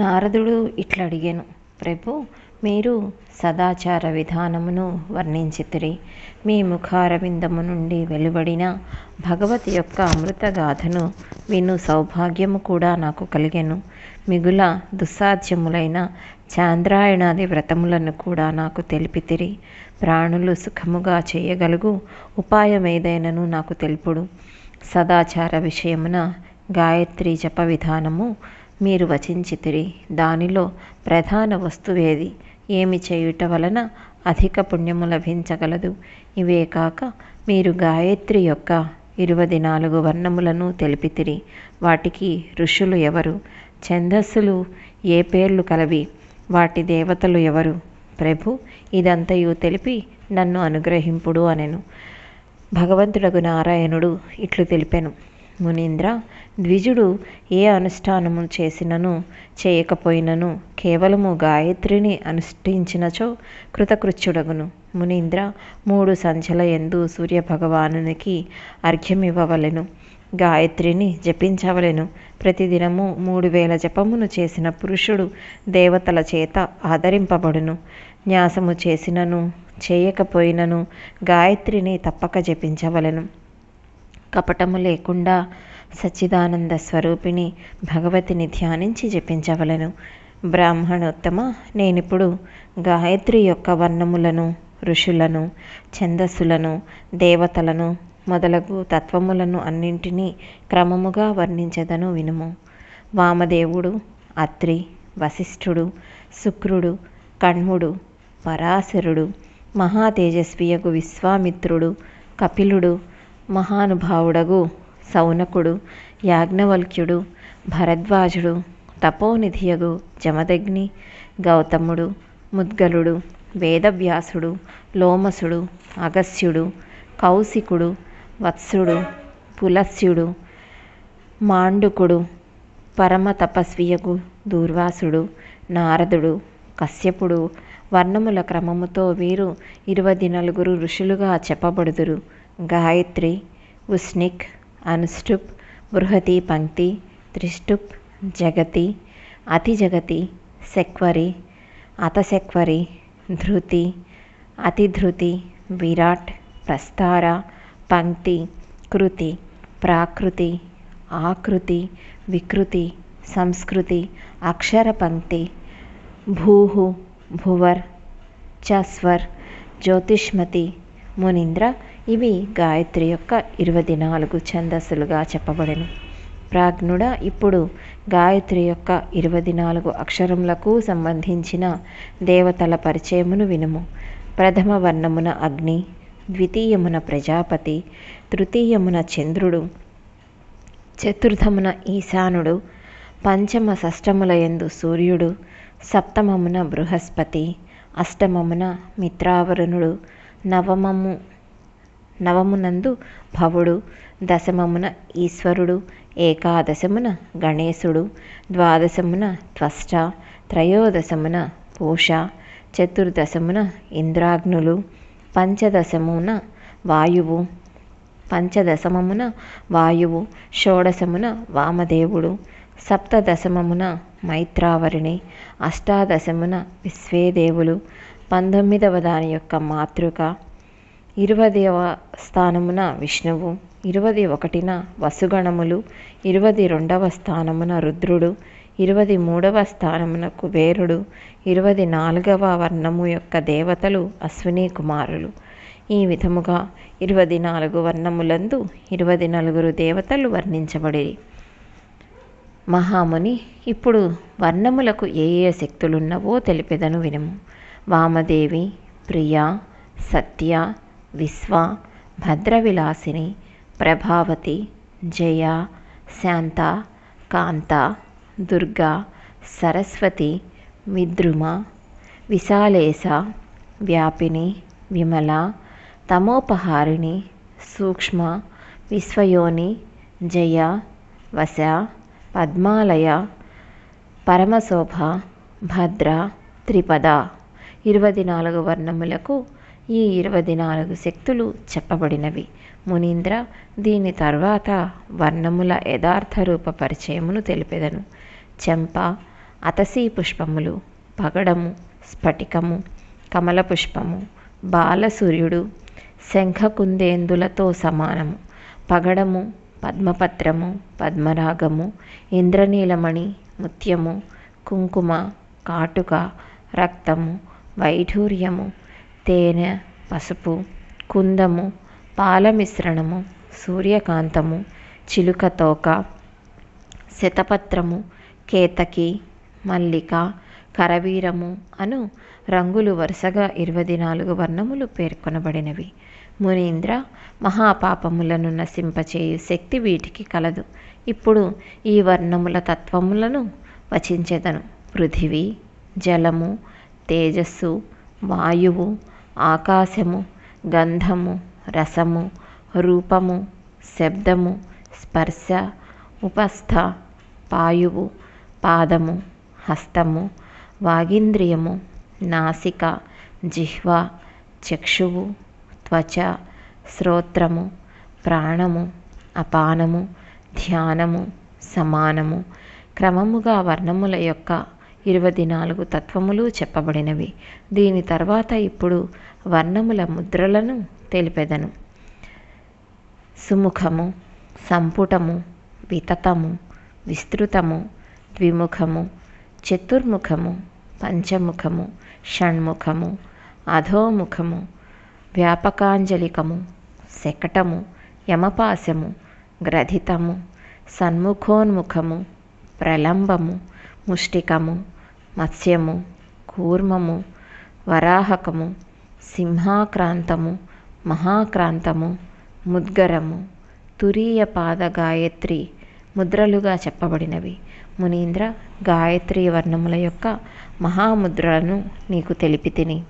నారదుడు ఇట్లా అడిగాను ప్రభు మీరు సదాచార విధానమును వర్ణించితిరి. మీ ముఖారవిందము నుండి వెలువడిన భగవతి యొక్క అమృతగాథను విను సౌభాగ్యము కూడా నాకు కలిగెను. మిగుల దుస్సాధ్యములైన చాంద్రాయణాది వ్రతములను కూడా నాకు తెలిపితిరి. ప్రాణులు సుఖముగా చేయగలుగు ఉపాయం ఏదైనను నాకు తెలుపుడు. సదాచార విషయమున గాయత్రి జప విధానము మీరు వచించితిరి. దానిలో ప్రధాన వస్తువేది? ఏమి చేయుట వలన అధిక పుణ్యము లభించగలదు? ఇవే కాక మీరు గాయత్రి యొక్క ఇరవై నాలుగు వర్ణములను తెలిపితిరి. వాటికి ఋషులు ఎవరు? ఛందస్సులు ఏ పేర్లు కలవి? వాటి దేవతలు ఎవరు? ప్రభు ఇదంతయు తెలిపి నన్ను అనుగ్రహింపుడు అనెను. భగవంతుడగు నారాయణుడు ఇట్లు తెలిపెను. మునీంద్ర ద్విజుడు ఏ అనుష్ఠానము చేసినను చేయకపోయినను కేవలము గాయత్రిని అనుష్ఠించినచో కృతకృత్యుడగును. మునీంద్ర మూడు సంచల ఎందు సూర్యభగవానునికి అర్ఘ్యమివ్వవలెను. గాయత్రిని జపించవలెను. ప్రతిదినము మూడు వేల జపమును చేసిన పురుషుడు దేవతల చేత ఆదరింపబడును. న్యాసము చేసినను చేయకపోయినను గాయత్రిని తప్పక జపించవలెను. కపటము లేకుండా సచ్చిదానంద స్వరూపిణి భగవతిని ధ్యానించి జపించవలను. బ్రాహ్మణోత్తమ నేనిప్పుడు గాయత్రి యొక్క వర్ణములను ఋషులను ఛందస్సులను దేవతలను మొదలగు తత్వములను అన్నింటినీ క్రమముగా వర్ణించదను వినుము. వామదేవుడు అత్రి వశిష్ఠుడు శుక్రుడు కణ్ముడు పరాశరుడు మహాతేజస్వియకు విశ్వామిత్రుడు కపిలుడు మహానుభావుడగు సౌనకుడు యాజ్ఞవల్క్యుడు భరద్వాజుడు తపోనిధియగు జమదగ్ని గౌతముడు ముద్గలుడు వేదవ్యాసుడు లోమసుడు అగస్యుడు కౌశికుడు వత్సుడు పులస్యుడు మాండుకుడు పరమ తపస్వియగు దూర్వాసుడు నారదుడు కశ్యపుడు వర్ణముల క్రమముతో వీరు ఇరవై నలుగురు ఋషులుగా చెప్పబడుదురు. గాయత్రి ఉస్నిక్ అనుష్టుప్ బృహతి పంక్తి త్రిష్టుప్ జగతి అతి జగతి శక్వరి అతశక్వరి ధృతి అతిధృతి విరాట్ ప్రస్తార పంక్తి కృతి ప్రాకృతి ఆకృతి వికృతి సంస్కృతి అక్షర పంక్తి భూహు భువర్ చస్వర్ జ్యోతిష్మతి మునీంద్ర ఇవి గాయత్రి యొక్క ఇరవై నాలుగు ఛందస్సులుగా చెప్పబడెను. ప్రాజ్ఞుడ ఇప్పుడు గాయత్రి యొక్క ఇరవై నాలుగు అక్షరములకు సంబంధించిన దేవతల పరిచయమును వినుము. ప్రథమ వర్ణమున అగ్ని ద్వితీయమున ప్రజాపతి తృతీయమున చంద్రుడు చతుర్థమున ఈశానుడు పంచమ షష్టముల యందు సూర్యుడు సప్తమమున బృహస్పతి అష్టమమున మిత్రావరుణుడు నవమము నవమునందు భవుడు దశమమున ఈశ్వరుడు ఏకాదశమున గణేశుడు ద్వాదశమున త్వష్ట త్రయోదశమున పూష చతుర్దశమున ఇంద్రాగ్నులు పంచదశమున వాయువు పంచదశమమున వాయువు షోడశమున వామదేవుడు సప్తదశమమున మైత్రావరిణి అష్టాదశమున విశ్వేదేవులు పంతొమ్మిదవ దాని యొక్క మాతృక ఇరవదవ స్థానమున విష్ణువు ఇరవై ఒకటిన వసుగణములు ఇరవై రెండవ స్థానమున రుద్రుడు ఇరవై మూడవ స్థానమున కుబేరుడు ఇరవై నాలుగవ వర్ణము యొక్క దేవతలు అశ్విని కుమారులు. ఈ విధముగా ఇరవై నాలుగు వర్ణములందు ఇరవై నలుగురు దేవతలు వర్ణించబడి మహాముని ఇప్పుడు వర్ణములకు ఏ ఏ శక్తులున్నవో తెలిపెదను వినము. వామదేవి ప్రియ సత్య విశ్వ భద్రవిలాసిని ప్రభావతి జయ శాంత కాంత దుర్గా సరస్వతి విద్రుమ విశాలేశ వ్యాపిని విమల తమోపహారిణి సూక్ష్మ విశ్వయోని జయ వశ పద్మాలయ పరమశోభ భద్ర త్రిపద. ఇరవై నాలుగు వర్ణములకు ఈ ఇరవై నాలుగు శక్తులు చెప్పబడినవి. మునీంద్ర దీని తర్వాత వర్ణముల యథార్థ రూప పరిచయమును తెలిపెదను. చెంప అతసీ పుష్పములు పగడము స్ఫటికము కమల పుష్పము బాలసూర్యుడు శంఖకుందేందులతో సమానము. పగడము పద్మపత్రము పద్మరాగము ఇంద్రనీలమణి ముత్యము కుంకుమ కాటుక రక్తము వైఢూర్యము తేనె పసుపు కుందము పాల మిశ్రణము సూర్యకాంతము చిలుక తోక శతపత్రము కేతకి మల్లిక కరవీరము అను రంగులు వరుసగా ఇరవై నాలుగు వర్ణములు పేర్కొనబడినవి. మునీంద్ర మహాపాపములను నశింపచేయు శక్తి వీటికి కలదు. ఇప్పుడు ఈ వర్ణముల తత్వములను వచించెదను. పృథివీ జలము తేజస్సు వాయువు ఆకాశము గంధము రసము రూపము శబ్దము స్పర్శ ఉపస్థ పాయువు పాదము హస్తము వాగింద్రియము నాసిక జిహ్వ చక్షువు త్వచ శ్రోత్రము ప్రాణము అపానము ధ్యానము సమానము క్రమముగా వర్ణముల యొక్క ఇరవై నాలుగు తత్వములు చెప్పబడినవి. దీని తర్వాత ఇప్పుడు వర్ణముల ముద్రలను తెలిపెదను. సుముఖము సంపుటము వితతము విస్తృతము ద్విముఖము చతుర్ముఖము పంచముఖము షణ్ముఖము అధోముఖము వ్యాపకాంజలికము శకటము యమపాశము గ్రథితము సన్ముఖోన్ముఖము ప్రలంబము ముష్టికము మత్స్యము కూర్మము వరాహకము సింహాక్రాంతము మహాక్రాంతము ముద్గరము తురీయ పాద గాయత్రి ముద్రలుగా చెప్పబడినవి. మునీంద్ర గాయత్రి వర్ణముల యొక్క మహాముద్రలను నీకు తెలిపి తిని.